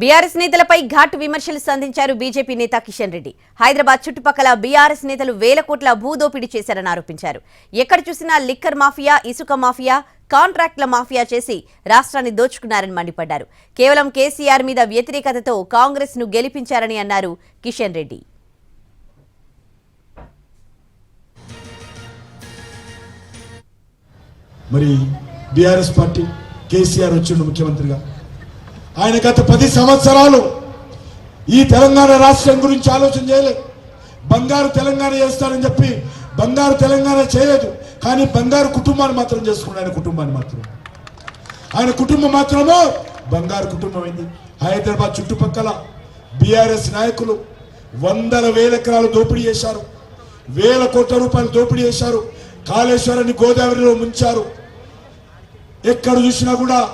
BRS నేతలపై ఘాటు విమర్శలు సంధించారు బీజేపీ నేత కిషన్ రెడ్డి. హైదరాబాద్ చుట్టుపక్కల బీఆర్ఎస్ నేతలు వేల కోట్ల భూదోపిడీ చేశారని ఆరోపించారు. ఎక్కడ చూసినా లిక్కర్ మాఫియా ఇసుక మాఫియా కాంట్రాక్ట్ల మాఫియా చేసి రాష్ట్రాన్ని దోచుకున్నారని మండిపడ్డారు. కేవలం కేసీఆర్ మీద వ్యతిరేకతతో కాంగ్రెస్ను గెలిపించారని అన్నారు కిషన్ రెడ్డి. మరి బీఆర్ఎస్ పార్టీ కేసీఆర్ వచ్చిండు ముఖ్యమంత్రిగా. ఆయన గత పది సంవత్సరాలు ఈ తెలంగాణ రాష్ట్రం గురించి ఆలోచన చేయలేదు. బంగారు తెలంగాణ చేస్తారని చెప్పి బంగారు తెలంగాణ చేయలేదు. కానీ బంగారు కుటుంబాన్ని మాత్రం చేసుకున్నాడు. ఆయన కుటుంబాన్ని మాత్రం ఆయన కుటుంబం మాత్రము బంగారు కుటుంబం అయింది. హైదరాబాద్ చుట్టుపక్కల బీఆర్ఎస్ నాయకులు వందల వేల ఎకరాలు దోపిడీ చేశారు. వేల కోట్ల రూపాయలు దోపిడీ చేశారు. కాళేశ్వరాన్ని గోదావరిలో ముంచారు. ఎక్కడ చూసినా కూడా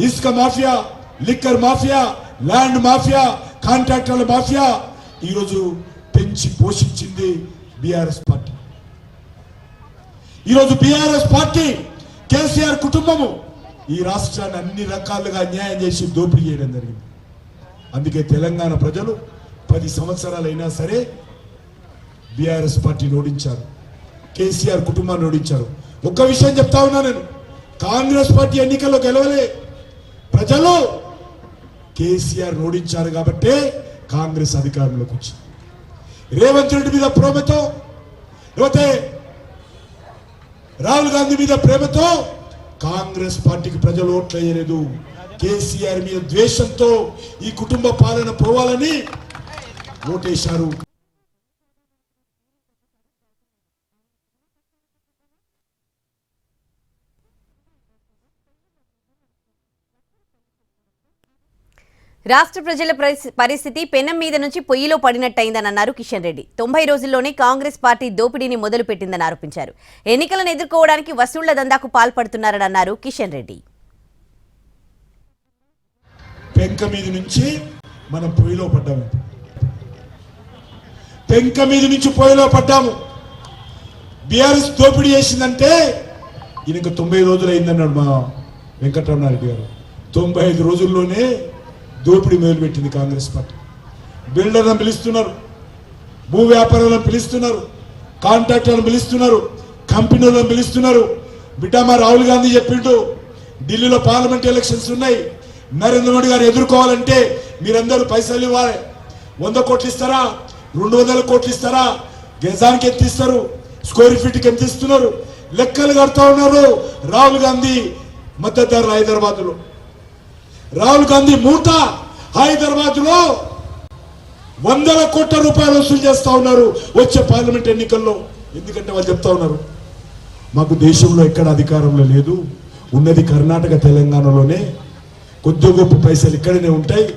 ఇసుక mafia liquor mafia land mafia కాంట్రాక్టర్ల మాఫియా ఈరోజు పెంచి పోషించింది బీఆర్ఎస్ పార్టీ. ఈరోజు బీఆర్ఎస్ పార్టీ కేసీఆర్ కుటుంబము ఈ రాష్ట్రాన్ని అన్ని రకాలుగా అన్యాయం చేసి దోపిడీ చేయడం జరిగింది. అందుకే తెలంగాణ ప్రజలు పది సంవత్సరాలైనా సరే బీఆర్ఎస్ పార్టీని ఓడించారు. కేసీఆర్ కుటుంబాన్ని ఓడించారు. ఒక్క విషయం చెప్తా ఉన్నా నేను. కాంగ్రెస్ పార్టీ ఎన్నికల్లో గెలవలే. ప్రజలు కేసీఆర్ ఓడించారు కాబట్టే కాంగ్రెస్ అధికారంలోకి వచ్చింది. రేవంత్ రెడ్డి మీద ప్రేమతో లేకపోతే రాహుల్ గాంధీ మీద ప్రేమతో కాంగ్రెస్ పార్టీకి ప్రజలు ఓట్లు వేయలేదు కేసీఆర్ మీద ద్వేషంతో ఈ కుటుంబ పాలన పోవాలని ఓటేశారు. రాష్ట్ర ప్రజల పరిస్థితి పెనం మీద నుంచి పొయ్యిలో పడినట్టయిందని అన్నారు కిషన్ రెడ్డి. తొంభై రోజుల్లోనే కాంగ్రెస్ పార్టీ దోపిడీని మొదలుపెట్టిందని ఆరోపించారు. ఎన్నికలను ఎదుర్కోవడానికి వసూళ్ళ దందాకు పాల్పడుతున్నారని అన్నారు కిషన్ రెడ్డి. పెంక మీద నుంచి మనం పొయ్యిలో పడ్డాము. పెంక మీద నుంచి పొయ్యిలో పడ్డాము. బీఆర్ఎస్ దోపిడీ చేసిందంటే ఈయనకు తొంభై రోజులు అయిందన్నాడు మా వెంకటరమణారెడ్డి గారు. తొంభై ఐదు రోజుల్లోనే దోపిడీ మొదలుపెట్టింది కాంగ్రెస్ పార్టీ. బిల్డర్లను పిలుస్తున్నారు భూ వ్యాపారులను పిలుస్తున్నారు కాంట్రాక్టర్లను పిలుస్తున్నారు కంపెనీలను పిలుస్తున్నారు. బిడ్డ మా రాహుల్ గాంధీ చెప్పిండు ఢిల్లీలో పార్లమెంట్ ఎలక్షన్స్ ఉన్నాయి నరేంద్ర మోడీ గారు ఎదుర్కోవాలంటే మీరందరూ పైసలు ఇవ్వాలి. వంద కోట్లు ఇస్తారా? రెండు వందల కోట్లు ఇస్తారా? గజానికి ఎంత ఇస్తారు? స్క్వేర్ ఫీట్కి ఎంత ఇస్తున్నారు? లెక్కలు కడతా ఉన్నారు రాహుల్ గాంధీ మద్దతుదారులు హైదరాబాద్లో. రాహుల్ గాంధీ మూట హైదరాబాద్లో వందల కోట్ల రూపాయలు వసూలు చేస్తా ఉన్నారు వచ్చే పార్లమెంట్ ఎన్నికల్లో. ఎందుకంటే వాళ్ళు చెప్తా ఉన్నారు మాకు దేశంలో ఎక్కడ అధికారంలో లేదు ఉన్నది కర్ణాటక తెలంగాణలోనే. కొద్ది గొప్ప పైసలు ఇక్కడనే ఉంటాయి.